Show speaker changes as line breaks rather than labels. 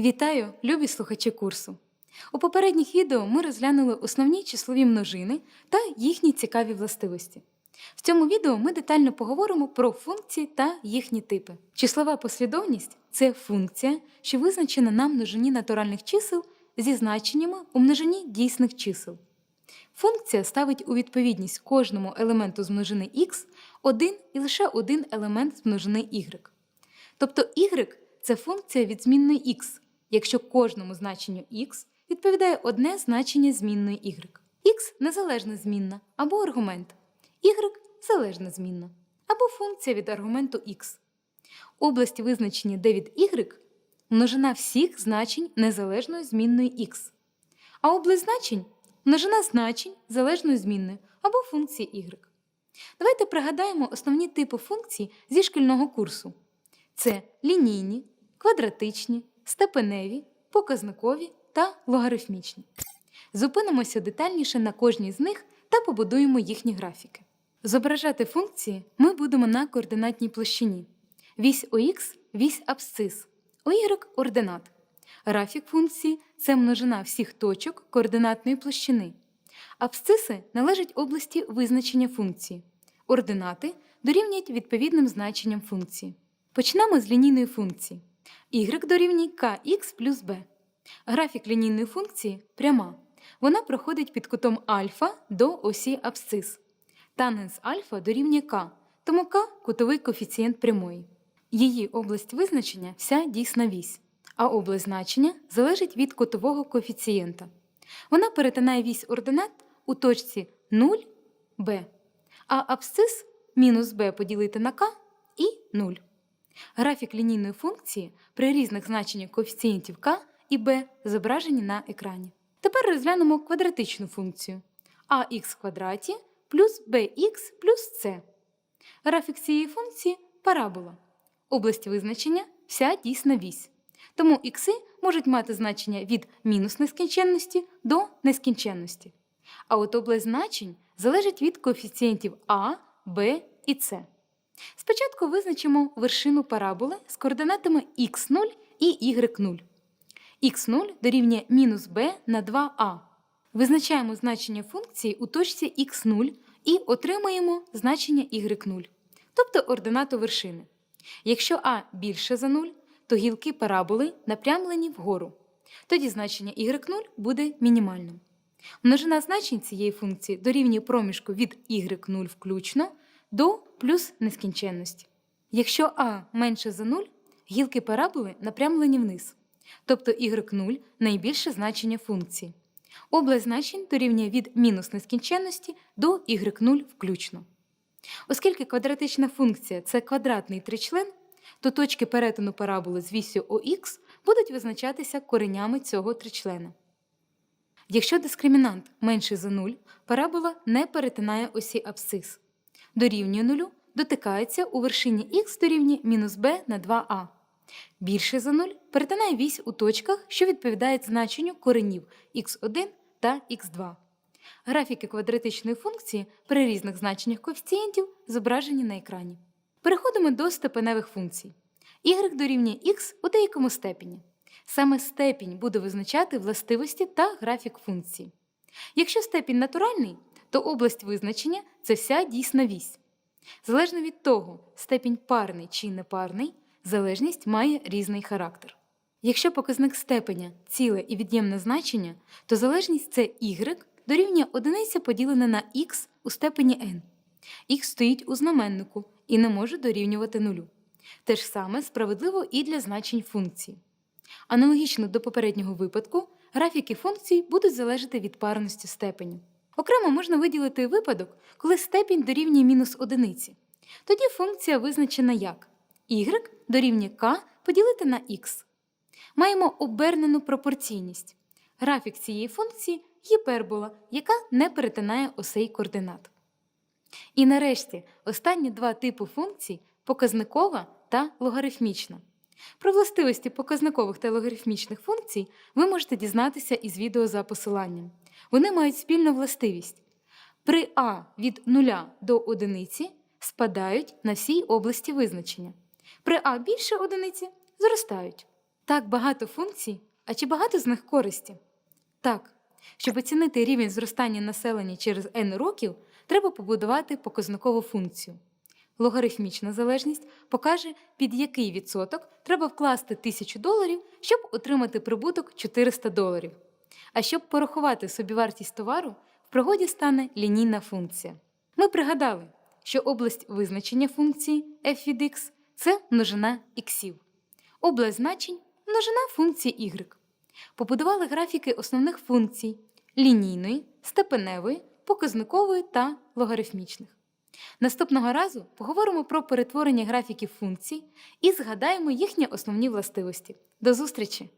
Вітаю, любі слухачі курсу! У попередніх відео ми розглянули основні числові множини та їхні цікаві властивості. В цьому відео ми детально поговоримо про функції та їхні типи. Числова послідовність це функція, що визначена на множині натуральних чисел зі значеннями у множині дійсних чисел. Функція ставить у відповідність кожному елементу з множини x один і лише один елемент з множини y. Тобто y це функція від змінної x, якщо кожному значенню x відповідає одне значення змінної y. x незалежна змінна або аргумент, y залежна змінна або функція від аргументу x. Область визначення d від y множина всіх значень незалежної змінної x. А область значень множина значень залежної змінної або функції y. Давайте пригадаємо основні типи функцій зі шкільного курсу. Це лінійні, квадратичні, степеневі, показникові та логарифмічні. Зупинимося детальніше на кожній з них та побудуємо їхні графіки. Зображати функції ми будемо на координатній площині. Вісь ОХ – вісь абсцис, ОY – ординат. Графік функції це множина всіх точок координатної площини. Абсциси належать області визначення функції. Ординати дорівнюють відповідним значенням функції. Почнемо з лінійної функції. Y дорівнює kx плюс b. Графік лінійної функції пряма. Вона проходить під кутом альфа до осі абсцис. Тангенс альфа дорівнює k, тому k – кутовий коефіцієнт прямої. Її область визначення вся дійсна вісь, а область значення залежить від кутового коефіцієнта. Вона перетинає вісь ординат у точці 0, b, а абсцис мінус b поділити на k і 0. Графік лінійної функції при різних значеннях коефіцієнтів k і b зображені на екрані. Тепер розглянемо квадратичну функцію ax в квадраті плюс bx плюс c. Графік цієї функції парабола. Область визначення вся дійсна вісь. Тому ікси можуть мати значення від мінус нескінченності до нескінченності. А от область значень залежить від коефіцієнтів а, b і c. Спочатку визначимо вершину параболи з координатами x0 і y0. x0 дорівнює мінус b на 2a. Визначаємо значення функції у точці x0 і отримаємо значення y0, тобто ординату вершини. Якщо а більше за 0, то гілки параболи напрямлені вгору. Тоді значення y0 буде мінімальним. Множина значень цієї функції дорівнює проміжку від y0 включно до плюс нескінченності. Якщо а менше за 0, гілки параболи напрямлені вниз, тобто y0 найбільше значення функції. Область значень дорівнює від мінус нескінченності до y0 включно. Оскільки квадратична функція це квадратний тричлен, то точки перетину параболи з вісю ОХ будуть визначатися коренями цього тричлена. Якщо дискримінант менший за 0, парабола не перетинає осі абсцис. Дорівнює нулю дотикається у вершині х дорівнює мінус b на 2а. Більше за 0 перетинає вісь у точках, що відповідають значенню коренів х1 та х2. Графіки квадратичної функції при різних значеннях коефіцієнтів зображені на екрані. Переходимо до степеневих функцій. y дорівнює x у деякому степені. Саме степінь буде визначати властивості та графік функції. Якщо степінь натуральний, то область визначення це вся дійсна вісь. Залежно від того, степінь парний чи непарний, залежність має різний характер. Якщо показник степеня ціле і від'ємне значення, то залежність це y дорівнює одиниця поділене на x у степені n. Х стоїть у знаменнику і не може дорівнювати нулю. Те ж саме справедливо і для значень функції. Аналогічно до попереднього випадку, графіки функцій будуть залежати від парності степеню. Окремо можна виділити випадок, коли степінь дорівнює мінус одиниці. Тоді функція визначена як y дорівнює k поділити на x. Маємо обернену пропорційність. Графік цієї функції гіпербола, яка не перетинає осей координат. І нарешті останні два типи функцій показникова та логарифмічна. Про властивості показникових та логарифмічних функцій ви можете дізнатися із відео за посиланням. Вони мають спільну властивість. При а від 0 до 1 спадають на всій області визначення. При а більше одиниці зростають. Так багато функцій, а чи багато з них користі? Так. Щоб оцінити рівень зростання населення через n років, треба побудувати показникову функцію. Логарифмічна залежність покаже, під який відсоток треба вкласти 1000 доларів, щоб отримати прибуток 400 доларів. А щоб порахувати собівартість товару, в пригоді стане лінійна функція. Ми пригадали, що область визначення функції f від x – це множина іксів. Область значень множина функції y. Побудували графіки основних функцій лінійної, степеневої, показникової та логарифмічних. Наступного разу поговоримо про перетворення графіків функцій і згадаємо їхні основні властивості. До зустрічі!